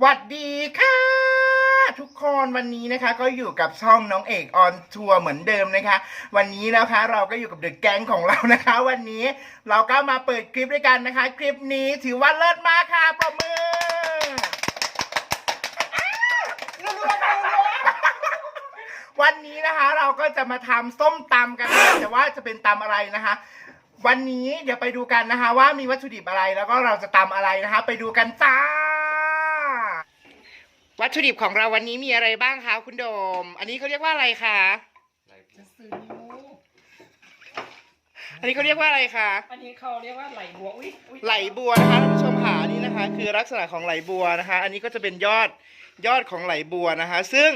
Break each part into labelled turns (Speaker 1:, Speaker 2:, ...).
Speaker 1: หวัดดีค่ะ ทุกคนวันนี้นะคะ ก็อยู่กับช่องน้องเอกออนทัวร์เหมือนเดิมนะคะ วันนี้นะคะ เราก็อยู่กับเดอะแก๊งของเรานะคะ วันนี้เราก็มาเปิดคลิปด้วยกันนะคะ คลิปนี้ถือว่าเลิศมากค่ะปรบมือวันนี้นะคะเราก็จะมาทำส้มตำกันนะแต่ว่าจะเป็นตำอะไรนะคะ วันนี้เดี๋ยวไปดูกันนะคะ ว่ามีวัตถุดิบอะไรแล้วก็เราจะตำอะไรนะคะ ไปดูกันจ้า วัตถุดิบของเราวันนี้มีอะไรบ้างคะคุณโดม อันนี้เขาเรียกว่าอะไรคะอันนี้เขาเรียกว่าอะไรคะ
Speaker 2: อันนี้เขาเรียกว่าไหลบัวอุ้ยอุ๊ย
Speaker 1: ไหลบัวนะคะท่านผู้ชมค่ะอันนี้นะคะ คือลักษณะของไหลบัวนะคะ อันนี้ก็จะเป็นยอดยอดของไหลบัวนะคะ ซึ่ง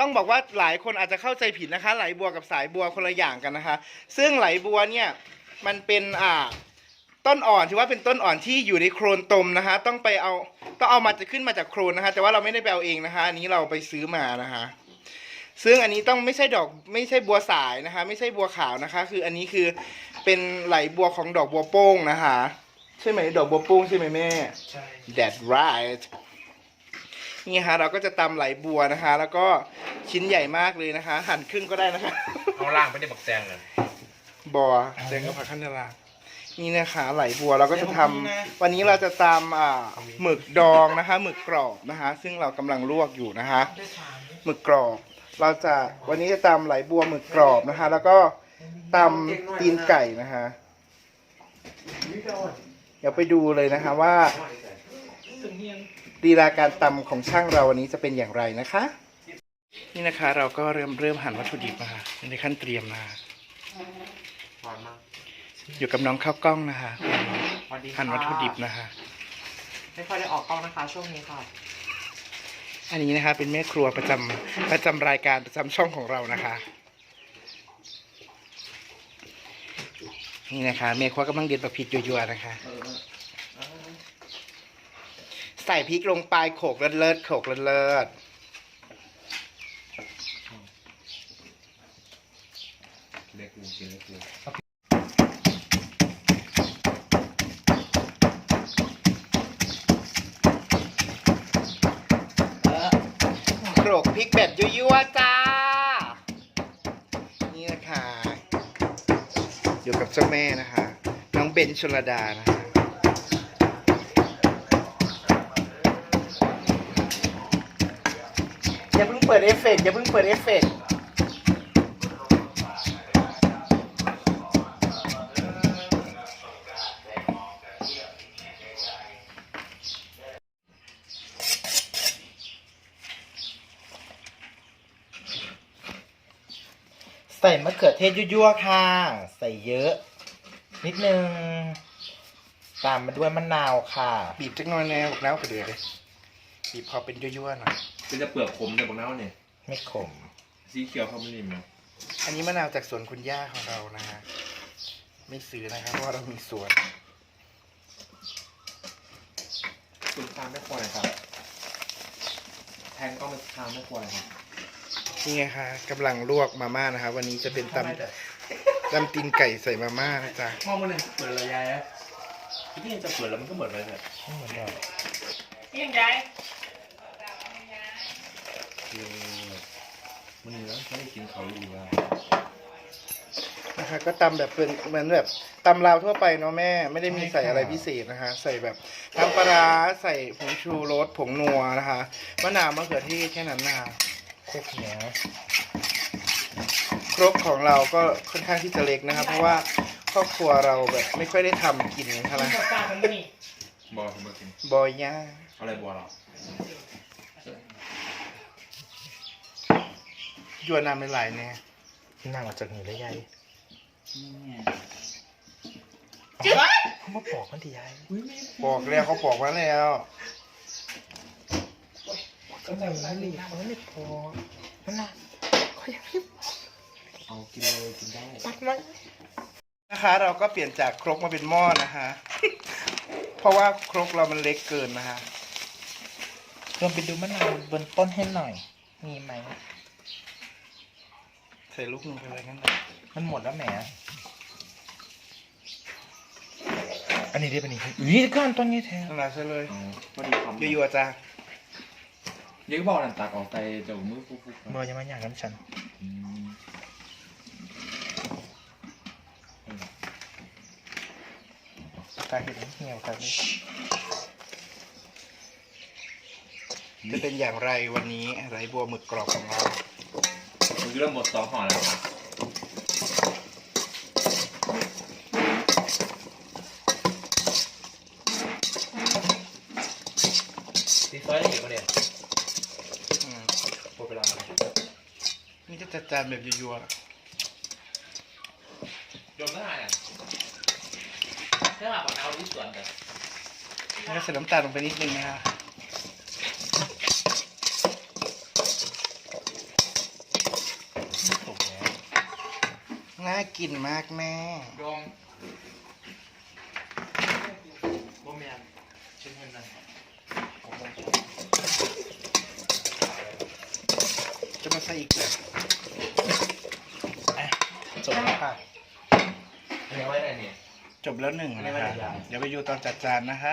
Speaker 1: ต้องบอกว่าหลายคนอาจจะเข้าใจผิดนะคะ ไหลบัวกับสายบัวคนละอย่างกันนะคะ ซึ่งไหลบัวเนี่ยมันเป็นอ่า ต้นอ่อนถือว่าเป็นต้นอ่อนที่อยู่ในโครนตมนะคะ ต้องไปเอาต้องเอามาจะขึ้นมาจากโครนนะคะ แต่ว่าเราไม่ได้ไปเอาเองนะคะ อันนี้เราไปซื้อมานะคะ ซึ่งอันนี้ต้องไม่ใช่ดอกไม่ใช่บัวสายนะคะ ไม่ใช่บัวขาวนะคะ คืออันนี้คือเป็นไหลบัวของดอกบัวโป้งนะคะ ใช่ไหมดอกบัวโป้งใช่ไหมแม่
Speaker 2: ใช่
Speaker 1: That right นี่ฮะเราก็จะตำไหลบัวนะคะ แล้วก็ชิ้นใหญ่มากเลยนะคะ หั่นครึ่งก็ได้นะคะ
Speaker 3: เอาล่างไปได้บักแซงเลย
Speaker 1: บัวแดงกับผักขั้นเดลา นี่นะคะไหลบัวเราก็จะทำวันนี้เราจะตำอ่าหมึกดองนะคะหมึกกรอบนะคะ ซึ่งเรากำลังลวกอยู่นะคะ
Speaker 2: ได้ถาม
Speaker 1: หมึกกรอบ เราจะวันนี้จะตำไหลบัวหมึกกรอบนะคะ แล้วก็ตำตีนไก่นะคะ เดี๋ยวไปดูเลยนะคะว่า
Speaker 2: ถึงเฮียง
Speaker 1: ลีลาการตำของช่างเราวันนี้จะเป็นอย่างไรนะคะ นี่นะคะเราก็เริ่มเริ่มหั่นวัตถุดิบนะคะในขั้นเตรียมนะคะ
Speaker 3: หวานมาก
Speaker 1: อยู่กับน้องข้าวกล้องนะคะ
Speaker 3: สวัสดีค่ะ
Speaker 1: หั่นวัตถุดิบนะคะ
Speaker 3: ไม่ค่อยได้ออกกล้องนะคะ ช่วงนี้ค่ะ
Speaker 1: อันนี้นะคะ เป็นแม่ครัวประจำประจำรายการประจำช่องของเรานะคะ นี่นะคะแม่ครัวกำลังเด็ดแบบพริกยัวๆนะคะใส่พริกลงไปโขกเลิศๆโขกเลิศๆ
Speaker 3: เล็กกูกินเล็กกู
Speaker 1: โขลก พริกแบบยั่วๆจ้า นี่นะคะอยู่กับเจ้าแม่นะคะ น้องเบนชลดานะคะอย่าเพิ่งเปิดเอฟเฟกต์อย่าเพิ่งเปิดเอฟเฟกต์ ทศยั่วๆค่ะ ใส่เยอะ นิดนึง ตามมาด้วยมะนาวค่ะ บีบจักหน่อยแนวบอกแล้วกระเดือเลยบีบพอเป็นยั่วๆหน่อย
Speaker 3: เป็นจะเปลือกขมแต่บางน้าเนี่ย
Speaker 1: ไม่ขม
Speaker 3: สีเขียวเขาไม่ริมเนาะ
Speaker 1: อันนี้มะนาวจากสวนคุณย่าของเรานะฮะไม่ซื้อนะครับเพราะว่าเรามีสวน
Speaker 3: คุณทานไม่ควรครับ แทงก็ไม่ทานไม่ควรครับ
Speaker 1: นี่ไงคะกำลังลวกมาม่านะคะวันนี้จะเป็นตำตำตีนไก่ใส่มาม่านะจ๊ะ
Speaker 3: มองมันเลยเปิดระยายอะที่จะเปิดแล้วมันก็เหมือนเลยแบบ
Speaker 1: ไม่เหมือนเรา
Speaker 2: เฮียงใหญ่
Speaker 3: คือมันแล้วไม่ได้กินเขาอยู่ว่า
Speaker 1: นะคะก็ตำแบบเป็นเหมือนแบบตำลาวทั่วไปเนาะแม่ไม่ได้มีใส่อะไรพิเศษนะคะ ใส่แบบน้ำปลาร้าใส่ผงชูรสผงนัวนะคะมะนาวมะเขือเทศแค่นั้นนะคะ ครกเนี้ยครกของเราก็ค่อนข้างที่จะเล็กนะครับ เพราะว่าครอบครัวเราแบบไม่ค่อยได้ทำกินเท่าไหร่
Speaker 2: ที่ตาของมันนี่
Speaker 3: บอลทำมากิน
Speaker 1: บอยย่า
Speaker 3: อะไรบัวเรา
Speaker 1: ยวนน้ำไม่ไหลเนี่ยนั่งออกจากนี่ได้ยัยเขามาปอกมันทียัยปอกแล้วเขาปอกมาแล้ว
Speaker 2: ก็จะมาลี
Speaker 1: เขาไม่ปอกนั่นน่ะเขาอยากให้
Speaker 3: เอากินเลยกินได้
Speaker 1: ปัดมันนะคะ เราก็เปลี่ยนจากครกมาเป็นหม้อนะคะ เพราะว่าครกเรามันเล็กเกินนะคะลองไปดูมะนาวบนต้นให้หน่อย มีไหมใส่ลูกหนึ่งไปเลยงั้นเลยมันหมดแล้วแหมอันนี้ได้ปะนี่อุ้ยก้อนต้นนี้แทนน่าใช่เลย
Speaker 3: พอดีคำ
Speaker 1: ยั่วๆจ้า
Speaker 3: ยังบอกนั่นตักออกไปจากมือฟุกๆ
Speaker 1: เบอร์ยังไม่อยากน้ำฉัน
Speaker 3: อืม
Speaker 1: ตาเห็นเหี่ยวกันจะเป็นอย่างไรวันนี้ไรบัวหมึกกรอบของเรา
Speaker 3: มือเริ่มหมดสองห่อแล้วครับตีซอยได้อีกปะเนี่ย
Speaker 1: อืม
Speaker 3: หมดเวลาแล้ว
Speaker 1: นี่จะจัดจานแบบยัว
Speaker 3: ยมได้อะแค่แบบเอาที่ส่วนกัน
Speaker 1: ๆแล้วก็ใส่น้ำตาลลงไปนิดนึงนะคะถูกแล้วน่ากินมากแม่
Speaker 3: ยมโมเมียนชิ้นเงินนั่น
Speaker 1: จะมาใส่อีกเลยอะจบแล้วค่ะ
Speaker 3: อันนี้ไว้ไหนเนี่ย
Speaker 1: จบแล้วหนึ่ง
Speaker 3: ไม่
Speaker 1: นะ
Speaker 3: เป็น
Speaker 1: คะ
Speaker 3: ไร
Speaker 1: เดี๋ยวไปดูตอนจัดจานนะคะ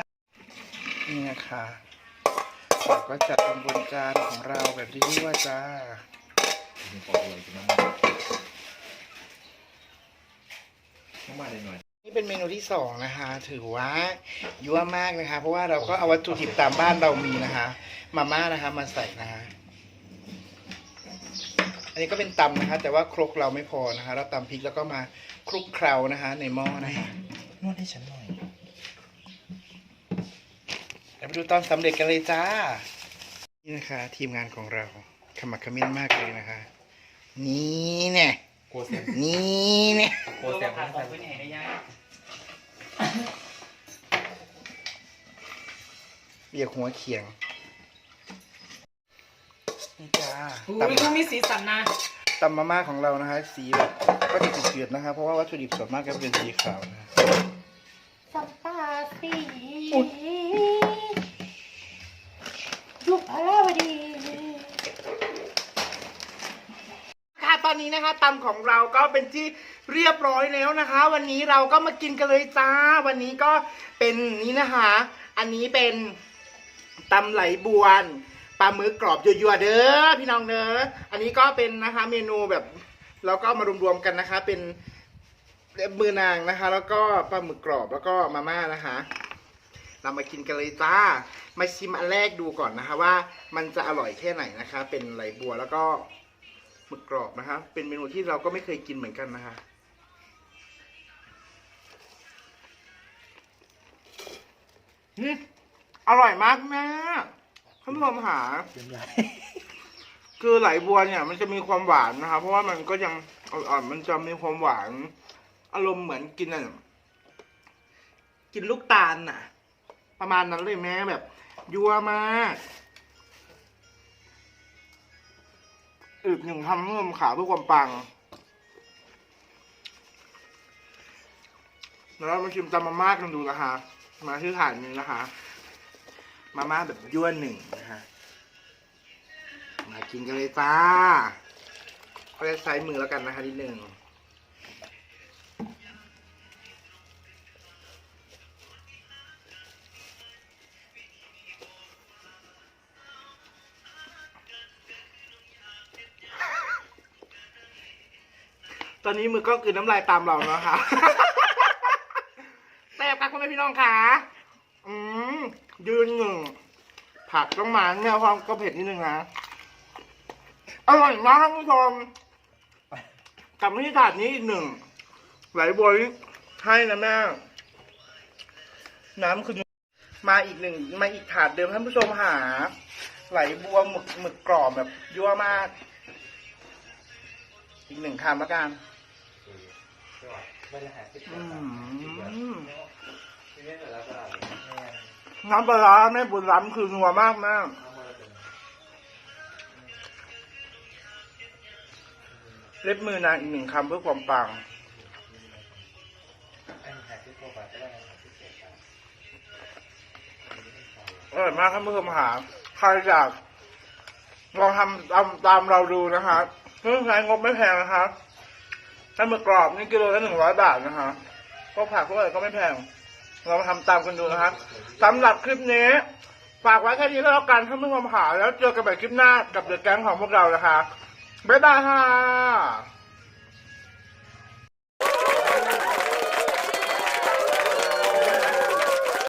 Speaker 1: นี่นะคะเราก็จัดลงบนจานของเราแบบที่ว่าจ้า
Speaker 3: มีปอกเลยจะมันต้องมาเลยหน่อย
Speaker 1: นี่เป็นเมนูที่สองนะคะ ถือว่ายั่วมากนะคะ เพราะว่าเราก็เอาวัตถุดิบตามบ้านเรามีนะคะ มาม่านะคะมาใส่นะคะอั นนี้ก็เป็นตำนะคะ แต่ว่าครกเราไม่พอนะคะเราตำพริกแล้วก็มาคลุกเคล้านะคะ ในหม้อนะคะนวดให้ฉันหน่อยเดี๋ยวไปดูตอนสำเร็จกันเลยจ้า นี่นะคะ ทีมงานของเราขมักเขม้นมากเลยนะคะ นี่เนี่ย
Speaker 3: โคเซียม
Speaker 1: นี่เนี่ย
Speaker 3: โค
Speaker 2: โอ้
Speaker 3: เซี
Speaker 2: เสี
Speaker 3: ย
Speaker 2: ย
Speaker 3: ม
Speaker 2: ผ่านต่อไปไหนได้ยัง
Speaker 1: เบียกหัวเขียง นี่จ้า
Speaker 2: อุ้
Speaker 1: ตำ
Speaker 2: ยดูมีสีสันนะ
Speaker 1: ตำมาม่าของเรานะคะสีแบบก็จะจืดๆนะคะเพราะว่าวัตถุดิบส่วนมากก็เป็นสีขาวนะ
Speaker 4: สัมปาสียุคอาราวดี
Speaker 1: ค่ะตอนนี้นะคะตำของเราก็เป็นที่เรียบร้อยแล้วนะคะ วันนี้เราก็มากินกันเลยจ้า วันนี้ก็เป็นนี้นะคะ อันนี้เป็นตำไหลบวน ปลาหมึกกรอบยั่วๆเด้อพี่น้องเด้ออันนี้ก็เป็นนะคะเมนูแบบเราก็มารวมๆกันนะคะ เป็นมือนางนะคะ แล้วก็ปลาหมึกกรอบแล้วก็มาม่านะคะ เรามากินกันเลยจ้า มาชิมอันแรกดูก่อนนะคะ ว่ามันจะอร่อยแค่ไหนนะคะ เป็นไหลบัวแล้วก็หมึกกรอบนะคะ เป็นเมนูที่เราก็ไม่เคยกินเหมือนกันนะคะอืมอร่อยมากแม่ ท่านผู้ชมหาคือไหลบัวเนี่ยมันจะมีความหวานนะคะเพราะว่ามันก็ยังอ่อนๆมันจะมีความหวาน อารมณ์เหมือนกินอะกินลูกตาลน่ะ ประมาณนั้นเลยแม่แบบยัวมากอีกหนึ่งคำเพิ่มขาเพื่อความปังแล้วเรามาชิมตำมาม่ากันดูนะคะมาที่ฐานนี้นะคะ มาม่าแบบยั่วหนึ่งนะคะมากินกันเลยจ้าเขาจะใช้มือแล้วกันนะคะนิดหนึ่งตอนนี้มือก็คือน้ำลายตามเราแล้วค่ะแต่ปากคุณแม่พี่น้องค่ะ อืมยืนหนึ่ง ผักต้องมาเนี่ยความก็เผ็ดนิดนึงนะ อร่อยมากท่านผู้ชมกลับมาที่ถาดนี้อีกหนึ่ง ไหลบัวนี่ให้นะแม่ น้ำคือมาอีกหนึ่ง มาอีกถาดเดิมท่านผู้ชมหา ไหลบัวหมึกหมึกกรอบแบบยั่วมาก อีกหนึ่งคำแล้วกัน อืม น้ำปลาแม่บุญล้ำคือนัวมากแม่เล็บมือนางอีกหนึ่งคำเพื่อความปังอร่อยมากท่านผู้ชมหาใครอยากลองทำตามตามเราดูนะคะเพื่อใช้งบไม่แพงนะคะถ้าหมึกกรอบนี่กิโลละหนึ่งร้อยบาทนะคะพวกผักพวกอะไรก็ไม่แพง เรามาทำตามกันดูนะครับสำหรับคลิปนี้ ฝากไว้แค่นี้แล้วกันถ้าไม่ความหาแล้วเจอกันใหม่คลิปหน้ากับเดอะแก๊งของพวกเรานะคะบ๊ายบายค่ะ